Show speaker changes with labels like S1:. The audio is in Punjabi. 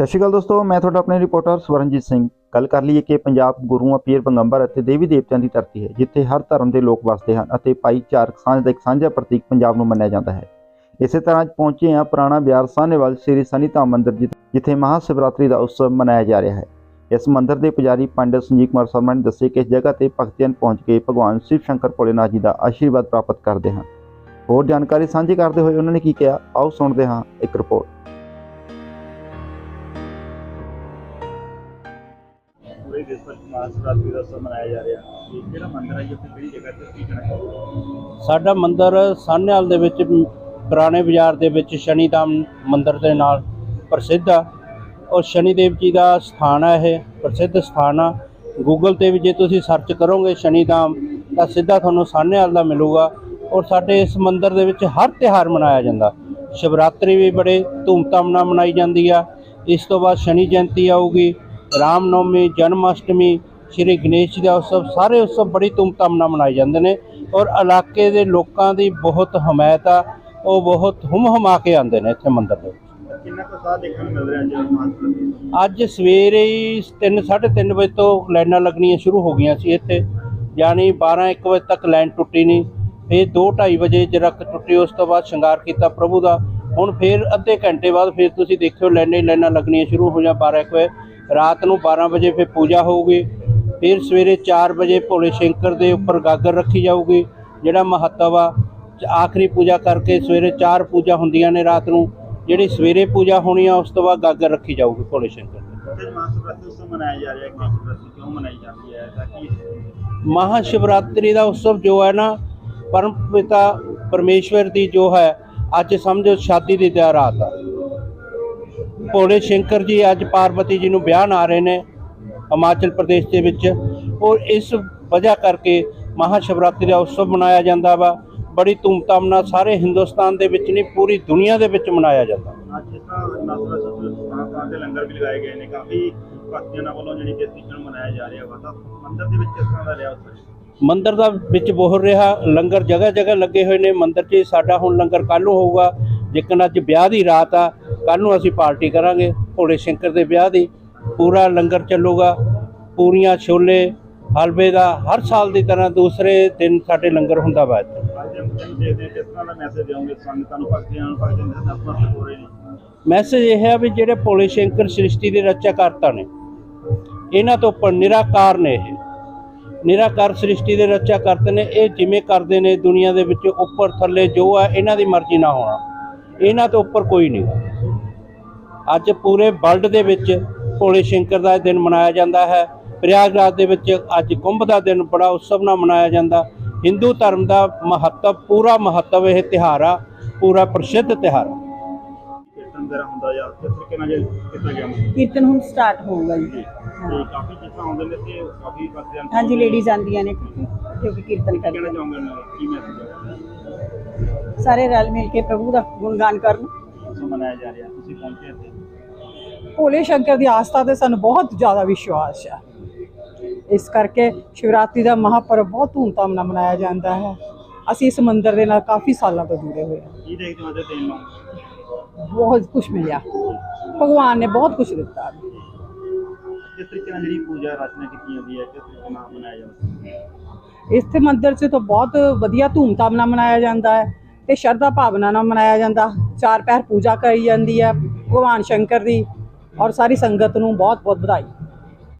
S1: ਸਤਿ ਸ਼੍ਰੀ ਅਕਾਲ ਦੋਸਤੋ, ਮੈਂ ਤੁਹਾਡਾ ਆਪਣੇ ਰਿਪੋਰਟਰ ਸਵਰਨਜੀਤ ਸਿੰਘ। ਗੱਲ ਕਰ ਲਈਏ ਕਿ ਪੰਜਾਬ ਗੁਰੂਆਂ, ਪੀਰ, ਪੈਗੰਬਰ ਅਤੇ ਦੇਵੀ ਦੇਵਤਿਆਂ ਦੀ ਧਰਤੀ ਹੈ, ਜਿੱਥੇ ਹਰ ਧਰਮ ਦੇ ਲੋਕ ਵਸਦੇ ਹਨ ਅਤੇ ਭਾਈਚਾਰਕ ਸਾਂਝ ਦਾ ਇੱਕ ਸਾਂਝਾ ਪ੍ਰਤੀਕ ਪੰਜਾਬ ਨੂੰ ਮੰਨਿਆ ਜਾਂਦਾ ਹੈ। ਇਸੇ ਤਰ੍ਹਾਂ ਅੱਜ ਪਹੁੰਚੇ ਹਾਂ ਪੁਰਾਣਾ ਬਿਆਰ ਸਾਹਨੇਵਾਲ ਸ੍ਰੀ ਸਨੀ ਧਾਮ ਮੰਦਿਰ ਜਿ- ਜਿੱਥੇ ਮਹਾ ਸ਼ਿਵਰਾਤਰੀ ਦਾ ਉਤਸਵ ਮਨਾਇਆ ਜਾ ਰਿਹਾ ਹੈ। ਇਸ ਮੰਦਿਰ ਦੇ ਪੁਜਾਰੀ ਪੰਡਿਤ ਸੰਜੀਵ ਕੁਮਾਰ ਸ਼ਰਮਾ ਨੇ ਦੱਸਿਆ ਕਿ ਇਸ ਜਗ੍ਹਾ ਤੇ ਭਗਤੀਆਂ ਪਹੁੰਚ ਕੇ ਭਗਵਾਨ ਸ਼ਿਵ ਸ਼ੰਕਰ ਭੋਲੇਨਾਥ ਜੀ ਦਾ ਆਸ਼ੀਰਵਾਦ ਪ੍ਰਾਪਤ ਕਰਦੇ ਹਨ। ਹੋਰ ਜਾਣਕਾਰੀ ਸਾਂਝੀ ਕਰਦੇ ਹੋਏ ਉਹਨਾਂ ਨੇ ਕੀ ਕਿਹਾ, ਆਓ ਸੁਣਦੇ ਹਾਂ ਇੱਕ ਰਿਪੋਰਟ
S2: ਪੂਰੇ ਦੇਸ਼ ਵਿੱਚ ਮਹਾਸ਼ਿਵਰਾਤਰੀ ਦਾ ਉਤਸਵ ਮਨਾਇਆ ਜਾ ਰਿਹਾ। ਹੈ ਕਿਹੜਾ ਮੰਦਿਰ ਹੈ ਜੀ? ਉੱਥੇ ਕਿਹੜੀ ਜਗ੍ਹਾ ਤੇ ਕੀ ਕਹਿਣਾ
S3: ਸਾਡਾ ਮੰਦਿਰ ਸਾਹਨੇਵਾਲ ਦੇ ਵਿੱਚ ਪੁਰਾਣੇ ਬਾਜ਼ਾਰ ਦੇ ਵਿੱਚ ਸ਼ਨੀ ਧਾਮ ਮੰਦਿਰ ਦੇ ਨਾਲ ਪ੍ਰਸਿੱਧ ਆ। ਔਰ ਸ਼ਨੀ ਦੇਵ ਜੀ ਦਾ ਸਥਾਨ ਆ ਇਹ, ਪ੍ਰਸਿੱਧ ਸਥਾਨ ਆ। ਗੂਗਲ ਤੇ ਵੀ ਜੇ ਤੁਸੀਂ ਸਰਚ ਕਰੋਗੇ ਸ਼ਨੀ ਧਾਮ ਤਾਂ ਸਿੱਧਾ ਤੁਹਾਨੂੰ ਸਾਹਨੇਵਾਲ ਦਾ ਮਿਲੂਗਾ। ਔਰ ਸਾਡੇ ਇਸ ਮੰਦਿਰ ਦੇ ਵਿੱਚ ਹਰ ਤਿਉਹਾਰ ਮਨਾਇਆ ਜਾਂਦਾ। ਸ਼ਿਵਰਾਤਰੀ ਵੀ ਬੜੇ ਧੂਮਧਾਮ ਨਾਲ ਮਨਾਈ ਜਾਂਦੀ ਆ। ਇਸ ਤੋਂ ਬਾਅਦ ਸ਼ਨੀ ਜਯੰਤੀ ਆਊਗੀ। ਰਾਮ ਨਵਮੀ ਜਨਮ ਅਸ਼ਟਮੀ ਸ਼੍ਰੀ ਗਣੇਸ਼ ਜੀ ਦਾ ਉਤਸਵ ਸਾਰੇ ਉਤਸਵ ਬੜੀ ਧੂਮਧਾਮ ਨਾਲ ਮਨਾਏ ਜਾਂਦੇ ਨੇ ਔਰ ਇਲਾਕੇ ਦੇ ਲੋਕਾਂ ਦੀ ਬਹੁਤ ਹਮਾਇਤ ਆ ਉਹ ਬਹੁਤ ਹੁਮ ਹਮਾ ਕੇ ਆਉਂਦੇ ਨੇ ਇੱਥੇ ਮੰਦਿਰ ਦੇ
S2: ਕਿੰਨਾ ਕੁ ਸਾਥ ਦੇਖਣ ਨੂੰ ਮਿਲ ਰਿਹਾ ਜੀ ਮਹਾਸ਼ਿਵਰਾਤਰੀ ਦਾ?
S3: ਅੱਜ ਸਵੇਰੇ ਹੀ 3:30 ਵਜੇ ਤੋਂ ਲਾਈਨਾਂ ਲੱਗਣੀਆਂ ਸ਼ੁਰੂ ਹੋ ਗਈਆਂ ਸੀ ਇੱਥੇ। ਯਾਨੀ 12-1 ਵਜੇ ਤੱਕ ਲਾਈਨ ਟੁੱਟੀ ਨਹੀਂ। ਫਿਰ 2:30 ਵਜੇ ਜਰਕ ਟੁੱਟੀ ਉਸ ਤੋਂ ਬਾਅਦ ਸ਼ਿੰਗਾਰ ਕੀਤਾ ਪ੍ਰਭੂ ਦਾ। ਹੁਣ ਫਿਰ ਅੱਧੇ ਘੰਟੇ ਬਾਅਦ ਫਿਰ ਤੁਸੀਂ ਦੇਖਿਓ ਲਾਈਨਾਂ ਲਾਈਨਾਂ ਲੱਗਣੀਆਂ ਸ਼ੁਰੂ ਹੋ ਜਾਂ 12 ਵਜੇ। ਰਾਤ ਨੂੰ 12 ਵਜੇ ਫਿਰ ਪੂਜਾ ਹੋਊਗੀ ਫਿਰ ਸਵੇਰੇ 4 ਵਜੇ ਭੋਲੇ ਸ਼ੰਕਰ ਦੇ ਉੱਪਰ ਗਾਗਰ ਰੱਖੀ ਜਾਊਗੀ ਜਿਹੜਾ ਮਹੱਤਵ ਆ ਆਖਰੀ ਪੂਜਾ ਕਰਕੇ ਸਵੇਰੇ 4 ਪੂਜਾ ਹੁੰਦੀਆਂ ਨੇ ਰਾਤ ਨੂੰ ਜਿਹੜੀ ਸਵੇਰੇ ਪੂਜਾ ਹੋਣੀ ਆ ਉਸ ਤੋਂ ਬਾਅਦ ਗਾਗਰ ਰੱਖੀ ਜਾਊਗੀ ਭੋਲੇ ਸ਼ੰਕਰ ਦੀ।
S2: ਉੱਥੇ ਮਹਾਸ਼ਿਵਰਾਤਰੀ ਉਤਸਵ ਮਨਾਇਆ ਜਾ ਰਿਹਾ ਹੈ ਮਹਾਸ਼ਿਵਰਾਤਰੀ ਕਿਉਂ ਮਨਾਈ ਜਾਂਦੀ ਹੈ ਤਾਂ ਕਿ
S3: ਮਹਾਸ਼ਿਵਰਾਤਰੀ ਦਾ ਉਤਸਵ ਜੋ ਹੈ ਨਾ ਪਰਮ ਪਿਤਾ ਪਰਮੇਸ਼ਵਰ ਦੀ ਜੋ ਹੈ ਅੱਜ ਸਮਝੋ ਸ਼ਾਦੀ ਦੀ ਤਿਆਰ ਰਾਤ ਆ। ਭੋਲੇ ਸ਼ੰਕਰ ਜੀ ਅੱਜ ਪਾਰਵਤੀ ਜੀ ਨੂੰ ਵਿਆਹਣ ਆ ਰਹੇ ਨੇ ਹਿਮਾਚਲ ਪ੍ਰਦੇਸ਼ ਦੇ ਵਿੱਚ ਔਰ ਇਸ ਵਜ੍ਹਾ ਕਰਕੇ ਮਹਾਸ਼ਿਵਰਾਤਰੀ ਦਾ ਉਤਸਵ ਮਨਾਇਆ ਜਾਂਦਾ ਵਾ। ਬੜੀ ਧੂਮਧਾਮ ਨਾਲ ਸਾਰੇ ਹਿੰਦੁਸਤਾਨ ਦੇ ਵਿੱਚ ਨਹੀਂ ਪੂਰੀ ਦੁਨੀਆ ਦੇ ਵਿੱਚ ਮਨਾਇਆ ਜਾਂਦਾ।
S2: ਅੱਜ ਲੰਗਰ ਵੀ ਲਗਾਏ ਗਏ ਨੇ। ਕਾਫੀ ਭਗਤੀਆਂ ਵੱਲੋਂ ਜਿਹੜੀ ਕਿ ਇਸ ਤਰੀਕੇ ਨਾਲ ਮਨਾਇਆ ਜਾ ਰਿਹਾ ਵਾ। ਤਾਂ ਮੰਦਿਰ ਦੇ ਵਿੱਚ ਕਿਸ ਤਰ੍ਹਾਂ ਦਾ ਰਿਹਾ ਉਤਸਵ?
S3: ਮੰਦਿਰ ਦਾ ਵਿੱਚ ਬੋਲ ਰਿਹਾ ਲੰਗਰ ਜਗ੍ਹਾ ਜਗ੍ਹਾ ਲੱਗੇ ਹੋਏ ਨੇ। ਮੰਦਿਰ 'ਚ ਸਾਡਾ ਹੁਣ ਲੰਗਰ ਕੱਲ੍ਹ ਨੂੰ ਹੋਊਗਾ। ਜਿੱਕਣ ਅੱਜ ਵਿਆਹ ਦੀ ਰਾਤ ਆ ਕੱਲ੍ਹ ਨੂੰ ਅਸੀਂ ਪਾਰਟੀ ਕਰਾਂਗੇ ਭੋਲੇ ਸ਼ੰਕਰ ਦੇ ਵਿਆਹ ਦੀ। ਪੂਰਾ ਲੰਗਰ ਚੱਲੂਗਾ, ਪੂਰੀਆਂ ਛੋਲੇ, ਹਲਵੇ ਦਾ ਹਰ ਸਾਲ ਦੀ ਤਰ੍ਹਾਂ ਦੂਸਰੇ ਦਿਨ ਸਾਡੇ ਲੰਗਰ ਹੁੰਦਾ ਵਾ
S2: ਮੈਸੇਜ
S3: ਇਹ ਹੈ ਵੀ ਜਿਹੜੇ ਭੋਲੇ ਸ਼ੰਕਰ ਸ੍ਰਿਸ਼ਟੀ ਦੇ ਰਚਾਕਰਤਾ ਨੇ, ਇਹਨਾਂ ਤੋਂ ਉੱਪਰ ਨਿਰਾਕਾਰ ਨੇ ਇਹ। ਨਿਰਾਕਾਰ ਸ੍ਰਿਸ਼ਟੀ ਦੇ ਰਚਾਕਰਤਾ ਨੇ, ਇਹ ਜਿਵੇਂ ਕਰਦੇ ਨੇ ਦੁਨੀਆ ਦੇ ਵਿੱਚ ਉੱਪਰ ਥੱਲੇ ਜੋ ਹੈ ਇਹਨਾਂ ਦੀ ਮਰਜ਼ੀ ਨਾ ਹੋਣਾ। ਇਹਨਾਂ ਤੋਂ ਉੱਪਰ ਕੋਈ ਨਹੀਂ ਅੱਜ ਪੂਰੇ ਵਰਲਡ ਦੇ ਵਿੱਚ ਭੋਲੇ ਸ਼ੰਕਰ ਦਾ ਦਿਨ ਮਨਾਇਆ ਜਾਂਦਾ ਹੈ। ਪ੍ਰਯਾਗਰਾਜ ਦੇ ਵਿੱਚ ਅੱਜ ਕੁੰਭ ਦਾ ਦਿਨ ਬੜਾ ਉਤਸਵ ਨਾਲ ਮਨਾਇਆ ਜਾਂਦਾ। ਹਿੰਦੂ ਧਰਮ ਦਾ ਮਹੱਤਵ ਪੂਰਾ ਮਹੱਤਵ ਇਹ ਤਿਉਹਾਰ ਆ ਪੂਰਾ ਪ੍ਰਸਿੱਧ ਤਿਉਹਾਰ ਆ।
S2: ਕੀਰਤਨ ਵਗੈਰਾ ਹੁੰਦਾ ਜਾਂ ਕਿਸ ਤਰੀਕੇ ਨਾਲ ਜੇ ਕੀਤਾ ਗਿਆ ਤੇ
S4: ਕੀਰਤਨ ਹੁਣ ਸਟਾਰਟ ਹੋਊਗਾ ਜੀ।
S2: ਕਾਫੀ ਚੀਜ਼ਾਂ ਆਉਂਦੇ ਨੇ ਤੇ ਕਾਫੀ ਭਗਤੀਆਂ ਨੂੰ
S4: ਹਾਂਜੀ ਲੇਡੀਜ਼ ਆਂਦੀਆਂ ਨੇ ਜੋ ਕਿ ਕੀਰਤਨ ਕਰਦੇ
S2: ਉਹਨਾਂ ਨੂੰ? ਕੀ ਮੈਸੇਜ
S4: ਸਾਰੇ ਰਲ ਮਿਲ ਕੇ ਪ੍ਰਭੂ ਦਾ ਗੁਣਗਾਨ ਕਰਨ।
S2: ਮਨਾਇਆ ਜਾ ਰਿਹਾ। ਤੁਸੀਂ ਪਹੁੰਚੇ ਇੱਥੇ।
S5: ਭੋਲੇ ਸ਼ੰਕਰ ਦੀ ਆਸਥਾ ਤੇ ਸਾਨੂੰ ਬਹੁਤ ਜ਼ਿਆਦਾ ਵਿਸ਼ਵਾਸ ਹੈ। ਇਸ ਕਰਕੇ ਸ਼ਿਵਰਾਤਰੀ ਦਾ ਮਹਾਪਰਵ ਬਹੁਤ ਧੂਮਧਾਮ ਨਾਲ ਮਨਾਇਆ ਜਾਂਦਾ ਹੈ। ਅਸੀਂ ਇਸ ਮੰਦਿਰ ਦੇ ਨਾਲ ਕਾਫੀ ਸਾਲਾਂ ਤੋਂ ਜੁੜੇ ਹੋਏ ਹਾਂ।
S2: ਕੀ ਦੇਖਦੇ ਹੋ ਨੂੰ
S5: ਬਹੁਤ ਕੁਝ ਮਿਲਿਆ। ਭਗਵਾਨ ਨੇ ਬਹੁਤ ਕੁਝ ਦਿੱਤਾ।
S2: ਕਿਸ ਤਰੀਕੇ ਨਾਲ ਜਿਹੜੀ ਪੂਜਾ ਰਚਨਾ ਕੀਤੀ ਜਾਂਦੀ ਹੈ ਕਿਸ ਤਰੀਕੇ ਨਾਲ ਮਨਾਇਆ ਜਾਂਦਾ
S5: ਇਸ ਤੇ ਮੰਦਿਰ 'ਚ ਤਾਂ ਬਹੁਤ ਵਧੀਆ ਧੂਮਧਾਮ ਨਾਲ ਮਨਾਇਆ ਜਾਂਦਾ ਹੈ ਤੇ ਸ਼ਰਧਾ ਭਾਵਨਾ ਨਾਲ ਮਨਾਇਆ ਜਾਂਦਾ। ਚਾਰ ਪਹਿਰ ਪੂਜਾ ਕਰੀ ਜਾਂਦੀ ਹੈ ਭਗਵਾਨ ਸ਼ੰਕਰ ਦੀ। ਔਰ ਸਾਰੀ ਸੰਗਤ ਨੂੰ ਬਹੁਤ ਬਹੁਤ ਵਧਾਈ।